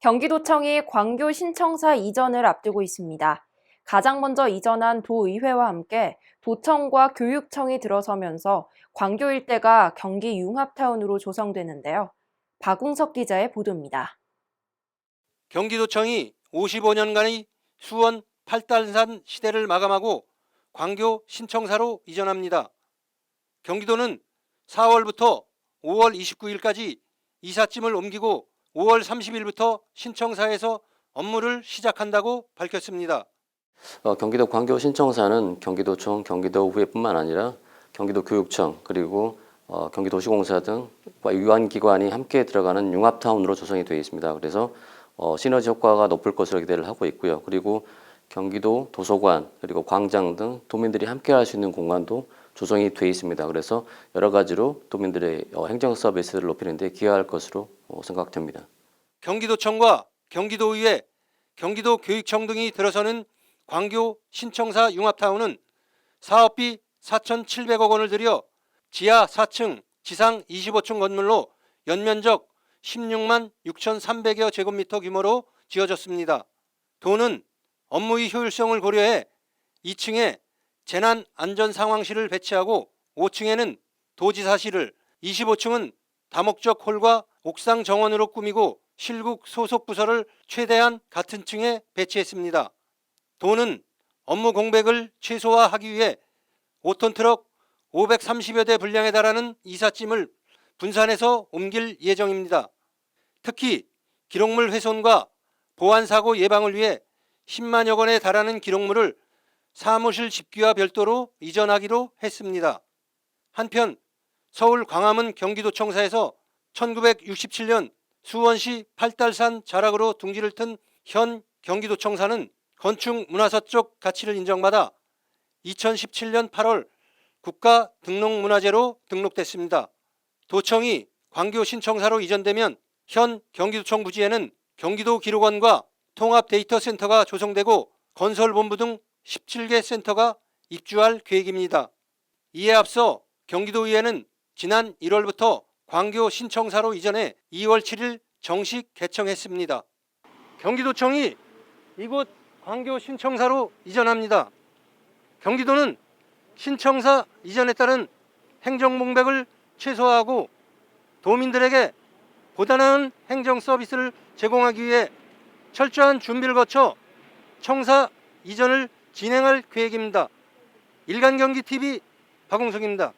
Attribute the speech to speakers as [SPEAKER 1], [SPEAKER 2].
[SPEAKER 1] 경기도청이 광교 신청사 이전을 앞두고 있습니다. 가장 먼저 이전한 도의회와 함께 도청과 교육청이 들어서면서 광교 일대가 경기 융합타운으로 조성되는데요. 박웅석 기자의 보도입니다.
[SPEAKER 2] 경기도청이 55년간의 수원 팔달산 시대를 마감하고 광교 신청사로 이전합니다. 경기도는 4월부터 5월 29일까지 이삿짐을 옮기고 5월 30일부터 신청사에서 업무를 시작한다고 밝혔습니다.
[SPEAKER 3] 어, 경기도 광교 신청사는 경기도청, 경기도의회뿐만 아니라 경기도 교육청 그리고 어, 경기도시공사 등과 유한 기관이 함께 들어가는 융합타운으로 조성이 되어 있습니다. 그래서 어, 시너지 효과가 높을 것으로 기대를 하고 있고요. 그리고 경기도 도서관 그리고 광장 등 도민들이 함께 할 수 있는 공간도 조성이 되어 있습니다. 그래서 여러 가지로 도민들의 어, 행정 서비스를 높이는 데 기여할 것으로 어, 생각됩니다.
[SPEAKER 2] 경기도청과 경기도의회, 경기도교육청 등이 들어서는 광교 신청사 융합타운은 사업비 4,700억 원을 들여 지하 4층, 지상 25층 건물로 연면적 16만 6,300여 제곱미터 규모로 지어졌습니다. 도는 업무의 효율성을 고려해 2층에 재난 안전 상황실을 배치하고 5층에는 도지사실을, 25층은 다목적 홀과 옥상 정원으로 꾸미고 실국 소속 부서를 최대한 같은 층에 배치했습니다. 도는 업무 공백을 최소화하기 위해 5톤 트럭 530여 대 분량에 달하는 이삿짐을 분산해서 옮길 예정입니다. 특히 기록물 훼손과 보안 사고 예방을 위해 10만여 건에 달하는 기록물을 사무실 집기와 별도로 이전하기로 했습니다. 한편 서울 광화문 경기도청사에서 1967년 수원시 팔달산 자락으로 둥지를 튼 현 경기도청사는 건축 문화사적 가치를 인정받아 2017년 8월 국가 등록문화재로 등록됐습니다. 도청이 광교 신청사로 이전되면 현 경기도청 부지에는 경기도 기록원과 통합 데이터 센터가 조성되고 건설본부 등 17개 센터가 입주할 계획입니다. 이에 앞서 경기도의회는 지난 1월부터 광교 신청사로 이전해 2월 7일 정식 개청했습니다. 경기도청이 이곳 광교 신청사로 이전합니다. 경기도는 신청사 이전에 따른 행정 공백을 최소화하고 도민들에게 보다 나은 행정 서비스를 제공하기 위해 철저한 준비를 거쳐 청사 이전을 진행할 계획입니다. 일간경기 TV 박웅석입니다.